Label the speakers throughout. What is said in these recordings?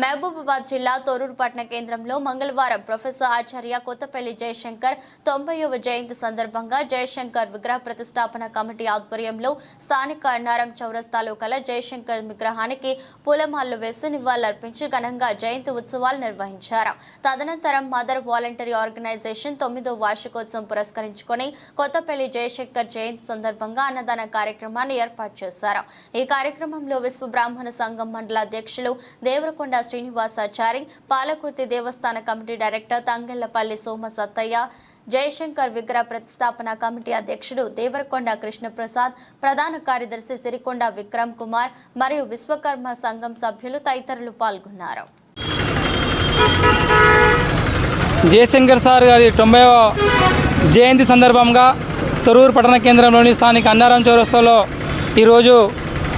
Speaker 1: మహబూబాబాద్ జిల్లా తొర్రూరు పట్టణ కేంద్రంలో మంగళవారం ప్రొఫెసర్ ఆచార్య కొత్తపల్లి జయశంకర్ తొంభైవ జయంతి సందర్భంగా జయశంకర్ విగ్రహ ప్రతిష్టాపన కమిటీ ఆధ్వర్యంలో స్థానిక అన్నారం చౌరస్తాలో కల జయశంకర్ విగ్రహానికి పూలమాలలు వేసి నివాళులర్పించి ఘనంగా జయంతి ఉత్సవాలు నిర్వహించారు. తదనంతరం మదర్ వాలంటరీ ఆర్గనైజేషన్ తొమ్మిదో వార్షికోత్సవం పురస్కరించుకొని కొత్తపల్లి జయశంకర్ జయంతి సందర్భంగా అన్నదాన కార్యక్రమాన్ని ఏర్పాటు చేశారు. ఈ కార్యక్రమంలో విశ్వ బ్రాహ్మణ సంఘం మండల అధ్యక్షులు దేవరకొండ శ్రీనివాసాచారి పాలకుర్తి దేవస్థాన కమిటీ డైరెక్టర్ తంగెళ్ళపల్లి సోమ సత్తయ్య జయశంకర్ విగ్రహ ప్రతిష్టాపన కమిటీ అధ్యక్షుడు దేవరకొండ కృష్ణప్రసాద్ ప్రధాన కార్యదర్శి సిరికొండ విక్రమ్ కుమార్ మరియు విశ్వకర్మ సంఘం సభ్యులు తదితరులు పాల్గొన్నారు.
Speaker 2: జయశంకర్ సార్ గారి తొంభైవ జయంతి సందర్భంగా తొరూరు పట్టణ కేంద్రంలోని స్థానిక అన్నారం చౌరస్తాలో ఈరోజు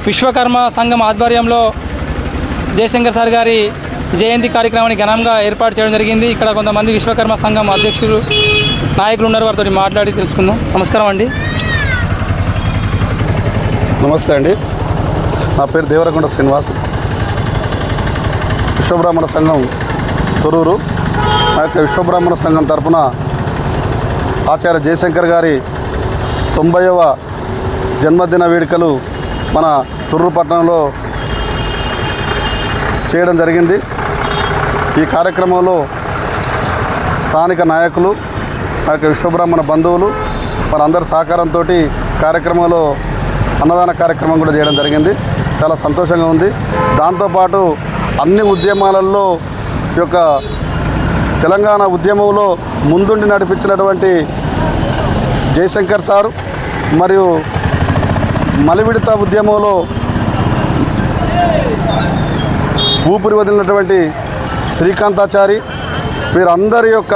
Speaker 2: విశ్వకర్మ సంఘం ఆధ్వర్యంలో జయశంకర్ సార్ గారి జయంతి కార్యక్రమాన్ని ఘనంగా ఏర్పాటు చేయడం జరిగింది. ఇక్కడ కొంతమంది విశ్వకర్మ సంఘం అధ్యక్షులు నాయకులు ఉన్నారు. వారితో మాట్లాడి తెలుసుకుందాం. నమస్కారం అండి.
Speaker 3: నమస్తే అండి. నా పేరు దేవరకొండ శ్రీనివాస్. విశ్వబ్రాహ్మణ సంఘం తొరూరు. నా యొక్క విశ్వబ్రాహ్మణ సంఘం తరఫున ఆచార్య జయశంకర్ గారి తొంభైవ జన్మదిన వేడుకలు మన తొర్రూరు పట్టణంలో చేయడం జరిగింది. ఈ కార్యక్రమంలో స్థానిక నాయకులు ఆ యొక్క విశ్వబ్రాహ్మణ బంధువులు వారందరి సహకారంతో కార్యక్రమంలో అన్నదాన కార్యక్రమం కూడా చేయడం జరిగింది. చాలా సంతోషంగా ఉంది. దాంతోపాటు అన్ని ఉద్యమాలలో ఈ యొక్క తెలంగాణ ఉద్యమంలో ముందుండి నడిపించినటువంటి జయశంకర్ సారు మరియు మలివిడత ఉద్యమంలో ఊపిరి వదిలినటువంటి శ్రీకాంతాచారి వీరందరి యొక్క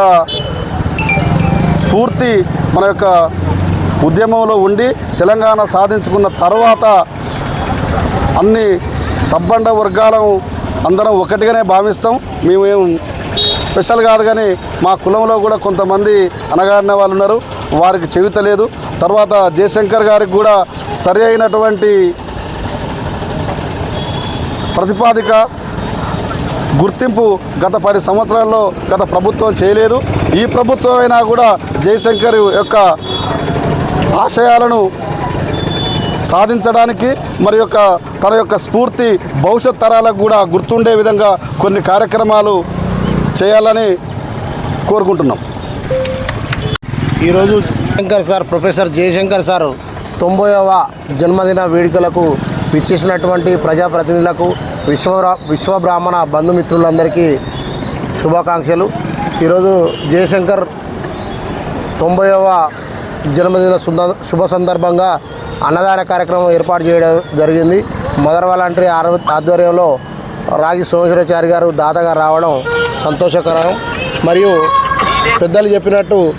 Speaker 3: స్ఫూర్తి మన యొక్క ఉద్యమంలో ఉండి తెలంగాణ సాధించుకున్న తర్వాత అన్ని సబ్బండ వర్గాలను అందరం ఒకటిగానే భావిస్తాం. మేమేం స్పెషల్ కాదు కానీ మా కులంలో కూడా కొంతమంది అనగారిన వాళ్ళు ఉన్నారు. వారికి చెవిత లేదు. తర్వాత జయశంకర్ గారికి కూడా సరి అయినటువంటి ప్రతిపాదిక గుర్తింపు గత పది సంవత్సరాల్లో గత ప్రభుత్వం చేయలేదు. ఈ ప్రభుత్వం అయినా కూడా జయశంకర్ యొక్క ఆశయాలను సాధించడానికి మరి యొక్క తన యొక్క స్ఫూర్తి భవిష్యత్ తరాలకు కూడా గుర్తుండే విధంగా కొన్ని కార్యక్రమాలు చేయాలని కోరుకుంటున్నాం.
Speaker 4: ఈరోజు Shankar sir professor Jayashankar sir తొంభైవ జన్మదిన వేడుకలకు విచ్చేసినటువంటి ప్రజాప్రతినిధులకు విశ్వ విశ్వబ్రాహ్మణ బంధుమిత్రులందరికీ శుభాకాంక్షలు. ఈరోజు జయశంకర్ తొంభైవ జన్మదిన సుంద- శుభ సందర్భంగా అన్నదాన కార్యక్రమం ఏర్పాటు చేయడం జరిగింది. మదర్ వాలంటరీ ఆధ్వర్యంలో రాగి సోమేశ్వరాచారి గారు దాతగా రావడం సంతోషకరం. మరియు పెద్దలు చెప్పినట్టు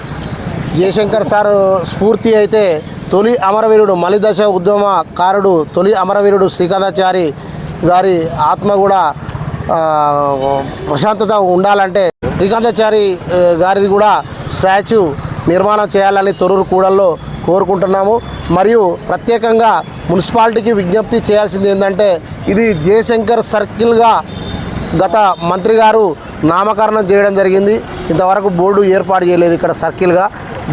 Speaker 4: జయశంకర్ సార్ స్ఫూర్తి అయితే తొలి అమరవీరుడు మలిదశ ఉద్యమకారుడు తొలి అమరవీరుడు శ్రీకాంతాచారి గారి ఆత్మ కూడా ప్రశాంతత ఉండాలంటే శ్రీకాంతాచారి గారిది కూడా స్టాచ్యూ నిర్మాణం చేయాలని తొరూరు కూడల్లో కోరుకుంటున్నాము. మరియు ప్రత్యేకంగా మున్సిపాలిటీకి విజ్ఞప్తి చేయాల్సింది ఏంటంటే ఇది జయశంకర్ సర్కిల్గా గత మంత్రి గారు నామకరణం చేయడం జరిగింది. ఇంతవరకు బోర్డు ఏర్పాటు చేయలేదు ఇక్కడ సర్కిల్గా.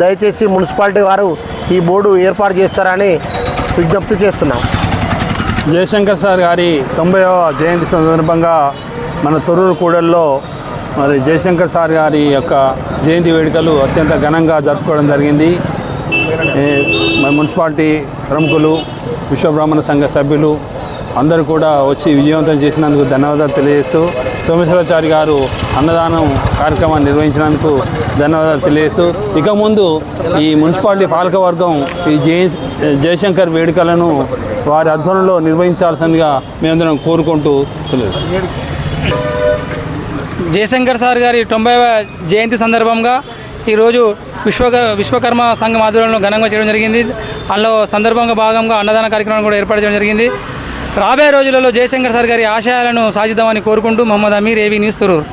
Speaker 4: దయచేసి మున్సిపాలిటీ వారు ఈ బోర్డు ఏర్పాటు చేస్తారని విజ్ఞప్తి చేస్తున్నాం.
Speaker 5: జయశంకర్ సార్ గారి తొంభైవ జయంతి సందర్భంగా మన తొర్రూరు కూడల్లో మరి జయశంకర్ సార్ గారి యొక్క జయంతి వేడుకలు అత్యంత ఘనంగా జరుపుకోవడం జరిగింది. మన మున్సిపాలిటీ ప్రముఖులు విశ్వబ్రాహ్మణ సంఘ సభ్యులు అందరూ కూడా వచ్చి విజయవంతం చేసినందుకు ధన్యవాదాలు తెలియజేస్తూ సోమేశ్వరాచారి గారు అన్నదానం కార్యక్రమాన్ని నిర్వహించినందుకు ధన్యవాదాలు తెలియజేస్తూ ఇక ముందు ఈ మున్సిపాలిటీ పాలకవర్గం ఈ జయ జయశంకర్ వేడుకలను వారి ఆధ్వర్యంలో నిర్వహించాల్సిందిగా మేమందరం కోరుకుంటూ తెలియదు
Speaker 2: జయశంకర్ సార్ గారి తొంభైవ జయంతి సందర్భంగా ఈరోజు విశ్వక విశ్వకర్మ సంఘం ఆధ్వర్యంలో ఘనంగా చేయడం జరిగింది. అందులో సందర్భంగా భాగంగా అన్నదాన కార్యక్రమం కూడా ఏర్పాటు చేయడం జరిగింది. రాబోయే రోజులలో జయశంకర్ సార్ గారి ఆశయాలను సాధిద్దామని కోరుకుంటూ మహమ్మద్ అమీర్ ఏవీ న్యూస్ తురూరు.